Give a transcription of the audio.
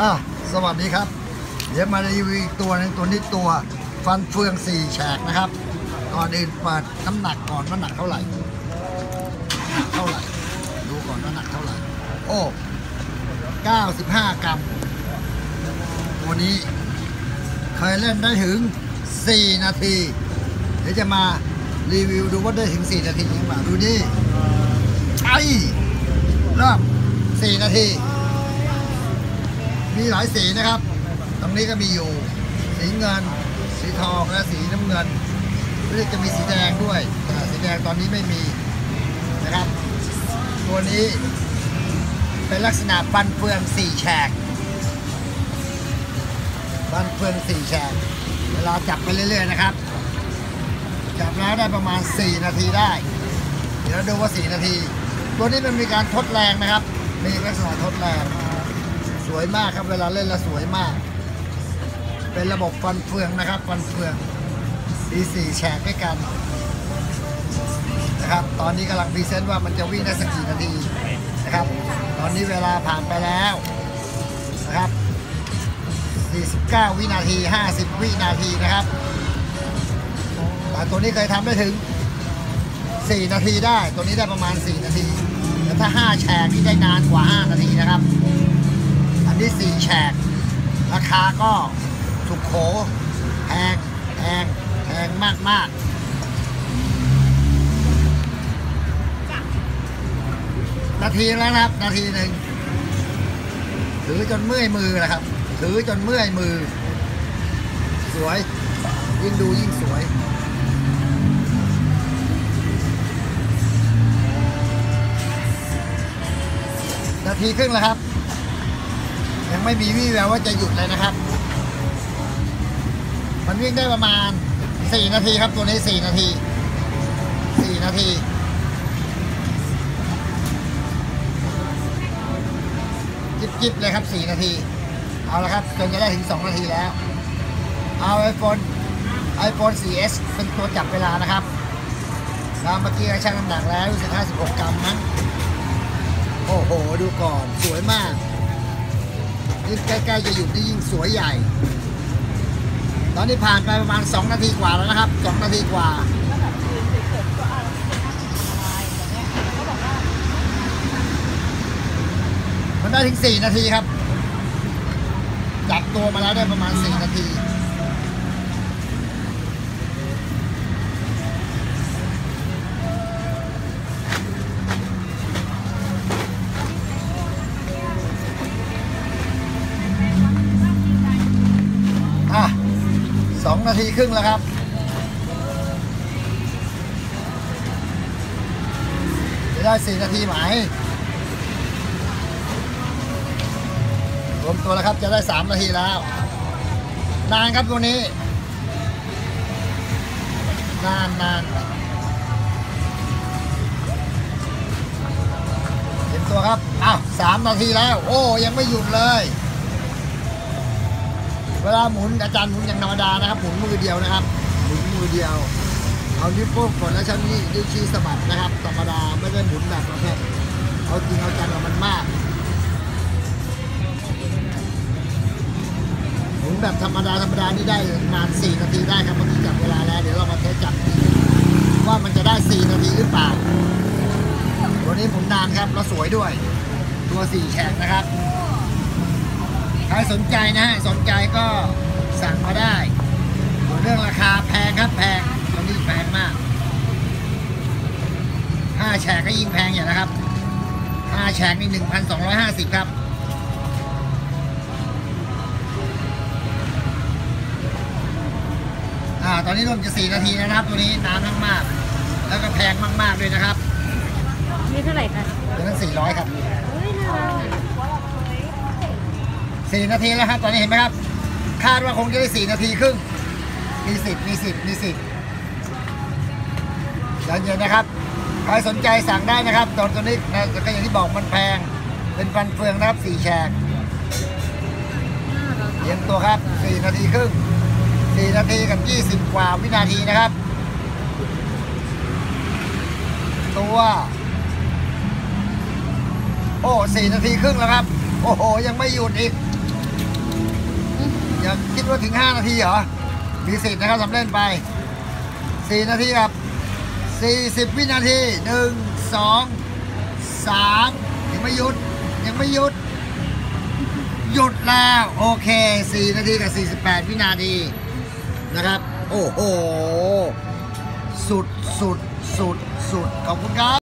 อะสวัสดีครับ เดี๋ยวมารีวิวอีกตัวหนึงตัวนี้ตัวฟันเฟืองสี่แฉกนะครับ ก่อนอื่นเปิดน้ำหนักก่อนว่าหนักเท่าไหร่เท่าไหร่ ดูก่อนว่าหนักเท่าไหร่ โอ้95 กรัม ตัวนี้ เคยเล่นได้ถึง 4 นาที เดี๋ยวจะมารีวิวดูว่าได้ถึง 4 นาทีจริงหรือเปล่าดูนี่ไอ้เริ่ม4นาที มีหลายสีนะครับ ตรงนี้ก็มีอยู่ สีเงิน สีทองและสีน้ำเงินหรือจะมีสีแดงด้วย สีแดงตอนนี้ไม่มีนะครับ ตัวนี้เป็นลักษณะฟันเฟืองสี่แฉกฟันเฟืองสี่แฉก เวลาจับไปเรื่อยๆนะครับ จับแล้วได้ประมาณ 4 นาทีได้ เดี๋ยวเราดูว่า 4 นาที ตัวนี้มันมีการทดแรงนะครับ มีลักษณะทดแรง วยมากครับ เวลาเล่นแล้วสวยมาก เป็นระบบฟันเฟืองนะครับ ฟันเฟืองดีสี่แฉกด้วยกันนะครับ ตอนนี้กำลังพรีเซนต์ว่ามันจะวิ่งได้สักกี่นาทีนะครับ ตอนนี้เวลาผ่านไปแล้วนะครับ 49 วินาที 50 วินาทีนะครับแต่ตัวนี้เคยทำได้ถึง 4 นาทีได้ ตัวนี้ได้ประมาณ 4 นาที แต่ถ้า 5 แฉกนี่ได้นานกว่า 5 นาทีนะครับ อันนี้สี่แฉก ราคาก็ถูกโขแพงแพงแพงมากมากๆนาทีแล้วนะครับ นาทีหนึ่งถือจนเมื่อยมือนะครับ ถือจนเมื่อยมือ สวย ยิ่งดูยิ่งสวยนาทีครึ่งแล้วครับ ไม่มีวี่แววว่าจะหยุดเลยนะครับ มันวิ่งได้ประมาณ 4 นาทีครับตัวนี้ 4 นาที 4 นาทีจิบจิบเลยครับ 4 นาที เอาละครับจนจะได้ถึง 2 นาทีแล้ว เอา iPhone iPhone 4S เป็นตัวจับเวลานะครับแล้วเมื่อกี้ชั่งน้ำหนักแล้วรู้สึก56 กรัมมั้งโอ้โห ดูก่อน สวยมาก ยิ่งใกล้ๆจะหยุดนี่ยิ่งสวยใหญ่ ตอนนี้ผ่านไปประมาณ 2 นาทีกว่าแล้วนะครับ 2 นาทีกว่ามันได้ถึง 4 นาทีครับจับตัวมาแล้วได้ประมาณ 4 นาที 2 นาทีครึ่งแล้วครับ จะได้ 4 นาทีไหมรวมตัวแล้วครับจะได้ 3 นาทีแล้ว นานครับตัวนี้ นานนานเห็นตัวครับอ้าวสามนาทีแล้ว โอ้ยังไม่หยุดเลย เวลาหมุนอาจารย์หมุนอย่างธรรมดานะครับหมุนมือเดียวนะครับหมุนมือเดียว เอานิ้วโป้งกดแล้วชั้นนี้นิ้วชี้สะบัดนะครับ ธรรมดาไม่ได้หมุนแบบประเภทเอาจริงเอาจังกับมันมาก หมุนแบบธรรมดาธรรมดานี่ได้ประมาณ4นาทีได้ครับเมื่อกี้จับเวลาแล้วเดี๋ยวเรามาเทสจับว่ามันจะได้ 4 นาทีหรือเปล่าตัวนี้หมุนานครับแล้วสวยด้วย ตัว 4 แฉกนะครับ ครสนใจนะฮะสนใจก็สั่งมาได้ส่วนเรื่องราคาแพงครับแพงตอนนี้แพงมากห้าแฉกก็ยิ่งแพงอย่างนะครับห้าแฉกนี่หนึ่งพันสองร้อยห้าสิบครับอ่าตอนนี้รวมจะสี่นาทีแล้วนะครับ ตัวนี้นานมากๆแล้วก็แพงมากๆด้วยนะครับนี่เท่าไหร่คะตัวนั้นสี่ร้อยครับ 4 นาทีแล้วครับตอนนี้เห็นไหมครับ คาดว่าคงจะได้ 4 นาทีครึ่ง มีสิบมีสิบมีสิบใจเย็นนะครับ ใครสนใจสั่งได้นะครับ ตอนตอนนี้นะก็อย่างที่บอกมันแพง เป็นฟันเฟืองนะครับสี่แฉกเห็นตัวครับ 4 นาทีครึ่ง 4 นาทีกับ 20 กว่าวินาทีนะครับ ตัว โอ้4นาทีครึ่งแล้วครับ โอ้โห ยังไม่หยุดอีก อย่าคิดว่าถึง 5 นาทีเหรอ มีสิทธิ์นะครับสำเร็จไป 4 นาทีครับ 40 วินาที 1 2 3 ยังไม่หยุด ยังไม่หยุด หยุดแล้ว โอเค 4 นาทีกับ 48 วินาทีนะครับ โอ้โห สุดสุดสุดสุดขอบคุณครับ